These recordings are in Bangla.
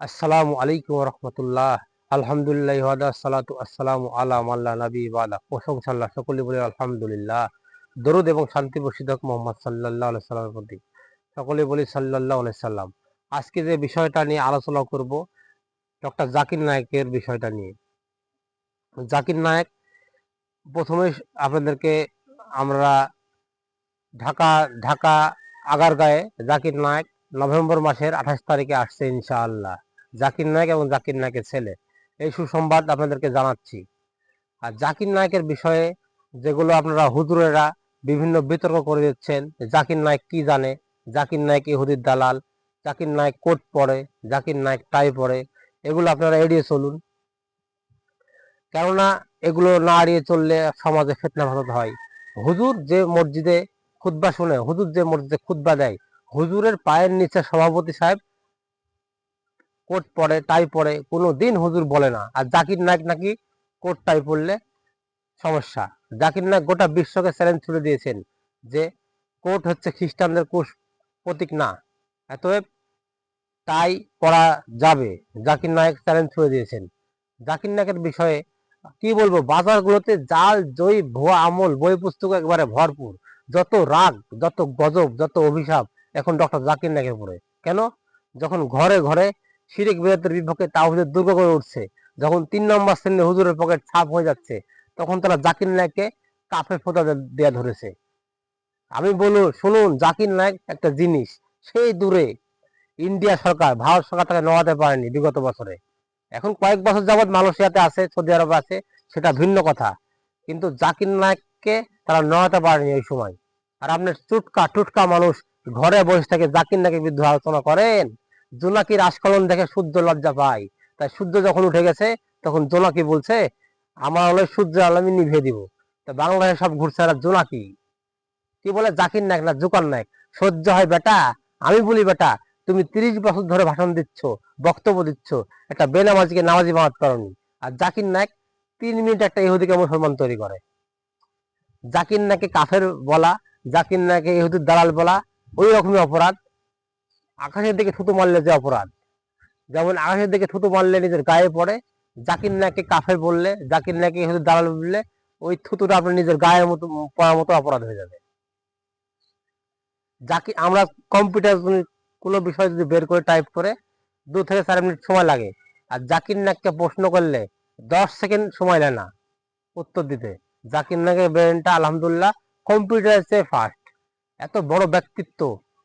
আসসালামু আলাইকুম রহমতুল্লাহ। আলহামদুলিল্লাহ ওয়াদা সালাতু আসসালামু আলা মাল্লা নবী ওয়ালা প্রশংসা আল্লাহ সকলে বলে আলহামদুলিল্লাহ। দরুদ এবং শান্তি হোক মোহাম্মদ সাল্লাহ সাল্লামের প্রতি। সকলে বলি সাল্লাহ সাল্লাম আজকে যে বিষয়টা নিয়ে আলোচনা করব, ডক্টর জাকির নায়কের বিষয়টা নিয়ে। জাকির নায়ক, প্রথমে আপনাদেরকে আমরা ঢাকা ঢাকা, আগারগাঁয়ে জাকির নায়ক নভেম্বর মাসের আঠাশ তারিখে আসছে ইনশাআল্লাহ। জাকির নায়ক এবং জাকির নায়কের ছেলে। এই সুসংবাদ আপনাদেরকে জানাচ্ছি। আর জাকির নায়কের বিষয়ে যেগুলো আপনারা হুজুরেরা বিভিন্ন বিতর্ক করে দিচ্ছেন জাকির নায়ক কি জানে? জাকির নায়ক ইহুদির দালাল, জাকির নায়ক কোট পরে, জাকির নায়ক টাই পরে, এগুলো আপনারা এড়িয়ে চলুন। কেননা এগুলো না এড়িয়ে চললে সমাজে ফেতনা ভারত হয়। হুজুর যে মসজিদে খুদ্া শুনে, হুজুর যে মসজিদে খুদ্া দেয়, হুজুরের পায়ের নিচে সভাপতি সাহেব কোট পরে টাই পরে কোনো দিন হুজুর বলে না। আর জাকির নায়ক নাকি কোট টাই পরলে সমস্যা। জাকির নায়ক গোটা বিশ্বকে চ্যালেঞ্জ ছুড়ে দিয়েছেন যে কোট হচ্ছে খ্রিস্টানদের কোষ প্রতীক না এতএব টাই পরা যাবে। জাকির নায়ক চ্যালেঞ্জ ছুড়ে দিয়েছেন। জাকির নায়কের বিষয়ে কি বলব? বাজারগুলোতে জাল জয়ী ভুয়া আমল, বই পুস্তক একবারে ভরপুর। যত রাগ, যত গজব, যত অভিশাপ এখন ডক্টর জাকির নায়কের উপরে। কেন? যখন ঘরে ঘরে শিরিক বিরোধের বিপক্ষে তাহিদের দুর্গ করে উঠছে। যখন তিন নম্বর শ্রেণির হুজুরের পকেট ছাপ হয়ে যাচ্ছে, তখন তারা জাকির নায়ককে কাফে ফোটা দেওয়া ধরেছে। আমি বলু শুনুন, জাকির নায়ক একটা জিনিস, সেই দূরে ইন্ডিয়া সরকার, ভারত সরকার তাকে নড়াতে পারেনি বিগত বছরে। এখন কয়েক বছর যাবৎ মালয়েশিয়াতে আছে, সৌদি আরবে আছে, সেটা ভিন্ন কথা। কিন্তু জাকির নায়ককে তারা নড়াতে পারেনি ওই সময়। আর আপনার চুটকা টুটকা মানুষ ঘরে বসে থেকে জাকির নাকি বিরুদ্ধে আলোচনা করেন? জোনাকির আস্কলন দেখে সূর্য লজ্জা পায় তাই সূর্য যখন উঠে গেছে, তখন জোনাকি বলছে, আমার হলে সূর্য আলমী নিভিয়ে দিব। তা বাংলাদেশে সব ঘুরছে আর জোনাকি কি বলে? জাকির নায়ক না জুকার নায়ক? সহ্য হয়, বেটা, আমি বলি, বেটা, তুমি তিরিশ বছর ধরে ভাষণ দিচ্ছ, বক্তব্য দিচ্ছ, একটা বেনামাজিকে নামাজি বানাতে পারোনি। আর জাকির নায়ক তিন মিনিট একটা ইহুদিকে মুসলমান তৈরি করে। জাকির নায়কে কাফের বলা, জাকির নায়কে ইহুদির দালাল বলা, ওই রকমই অপরাধ। আকাশের দিকে থুতু মারলে যে অপরাধ। যেমন আকাশের দিকে থুতু মারলে নিজের গায়ে পড়ে, জাকির নাকে কাফের বললে, জাকির নাকে হয়তো দালাল বললে, ওই থুতুটা আপনার নিজের গায়ের মতো, পড়ার মতো অপরাধ হয়ে যাবে। জাকি আমরা কম্পিউটার কোনো বিষয় যদি বের করে টাইপ করে, দু থেকে চার মিনিট সময় লাগে। আর জাকির নাককে প্রশ্ন করলে, দশ সেকেন্ড সময় নেয় না। উত্তর দিতে। জাকির নাকের ব্রেনটা আলহামদুলিল্লাহ কম্পিউটারের চেয়ে ফাস্ট এত বড় ব্যক্তিত্ব,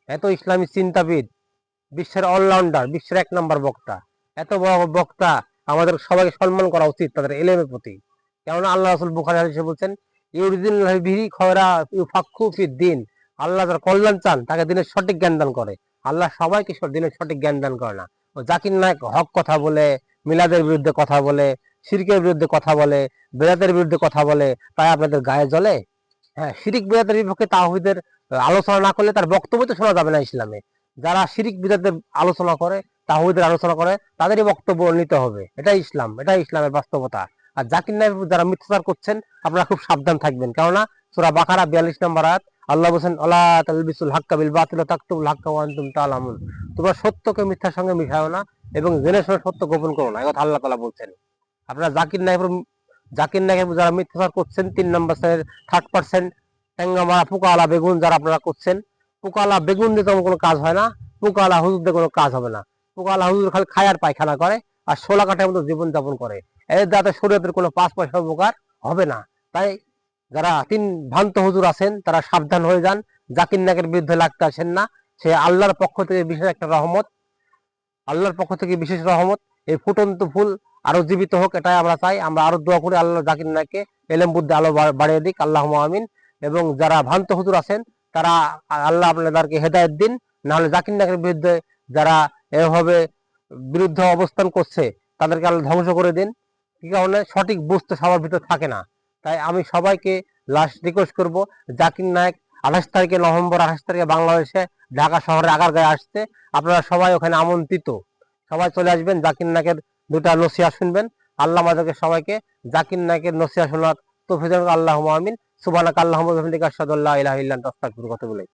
এত ইসলামী চিন্তাবিদ বিশ্বের অলরাউন্ডার বিশ্বের এক নম্বর বক্তা। এত বড় বক্তা আমাদের সবাইকে সম্মান করা উচিত তাদের এলেমের প্রতি। কেননা আল্লাহ রসুল বুখারি হাদিসে বলছেন ইউরিদিন বিহি খয়রা ইউফাক্কু দিন। আল্লাহ যার কল্যাণ চান, তাকে দিনের সঠিক জ্ঞান দান করে। আল্লাহ সবাইকে দিনের সঠিক জ্ঞান দান করে না। ও জাকির নায়ক হক কথা বলে, মিলাদের বিরুদ্ধে কথা বলে, শিরিকের বিরুদ্ধে কথা বলে বেরাতের বিরুদ্ধে কথা বলে, তাই আপনাদের গায়ে জ্বলে? হ্যাঁ শিরিক বেরাতের বিপক্ষে তাহিদের আলোচনা না করলে তার বক্তব্য তো শোনা যাবে না ইসলামে। যারা শিরিক বিদাতের আলোচনা করে তাহিদের আলোচনা করে, তাদেরই বক্তব্য নিতে হবে। এটাই ইসলাম, এটাই ইসলামের বাস্তবতা। আর জাকির নায়ক যারা মিথ্যাচার করছেন, আপনারা খুব সাবধান থাকবেন। কেননা সুরা বাকারা বিয়াল্লিশ নম্বর আয়াত, আল্লাহ বলছেন আল্লাহ তালবিসুল হাক্কা বিল বাতিল তাকতুল হাক্কা ওয়ান্তুম তালামুন। তোমরা সত্যকে মিথ্যার সঙ্গে মিশাও না এবং জেনে শুনে সত্য গোপন করো না। কথা আল্লাহ তালা বলছেন। আপনারা জাকির নায়কের জাকির নায়কের যারা মিথ্যাচার করছেন, তিন নম্বর থার্ড পার্সেন্ট ট্যাঙ্গামারা পোকাওয়ালা বেগুন যারা আপনারা করছেন পোকাওয়ালা বেগুন দিয়ে তেমন কোনো কাজ হয় না পোকাওয়ালা হুজুর দিয়ে কোনো কাজ হবে না। পোকাওয়ালা হুজুর খালি খায়ার পায়খানা করে আর শোলা কাঠের মতো জীবন যাপন করে। এর যাতে শরীরের কোনো পাঁচ পয়সা উপকার হবে না। তাই যারা তিন ভ্রান্ত হুজুর আছেন, তারা সাবধান হয়ে যান। জাকির নাকের বিরুদ্ধে লাগতে আসেন না। সে আল্লাহর পক্ষ থেকে বিশেষ একটা রহমত। আল্লাহর পক্ষ থেকে বিশেষ রহমত। এই ফুটন্ত ফুল আরও জীবিত হোক, এটাই আমরা চাই। আমরা আরও দোয়া করি আল্লাহ জাকির নায়ককে এলেম বুদ্ধি আলো বাড়িয়ে দিক। আল্লাহ আমিন। এবং যারা ভ্রান্ত হুজুর আছেন তারা আল্লাহ আপনাদেরকে হেদায়ত দিন, নাহলে জাকির নাকের বিরুদ্ধে যারা এভাবে বিরুদ্ধে অবস্থান করছে, তাদেরকে আল্লাহ ধ্বংস করে দিন। কি কারণে? সঠিক বুঝতে সবার ভিতর থাকে না। তাই আমি সবাইকে লাস্ট রিকোয়েস্ট করব, জাকির নায়ক আঠাশ তারিখে নভেম্বর আঠাশ তারিখে বাংলাদেশে ঢাকা শহরে আগার গায়ে আসছে আপনারা সবাই ওখানে আমন্ত্রিত। সবাই চলে আসবেন, জাকির নায়কের দুটা নসিয়া শুনবেন। আল্লাহ আমাদেরকে সবাইকে জাকির নায়কের নসিয়া শোনার তো আল্লাহ আমিন। সুবানাক আল্লাহ আশহাদু আল্লা ইলাহা ইলাহ ইল্লাহ আস্তাগফিরুকা কথা বলে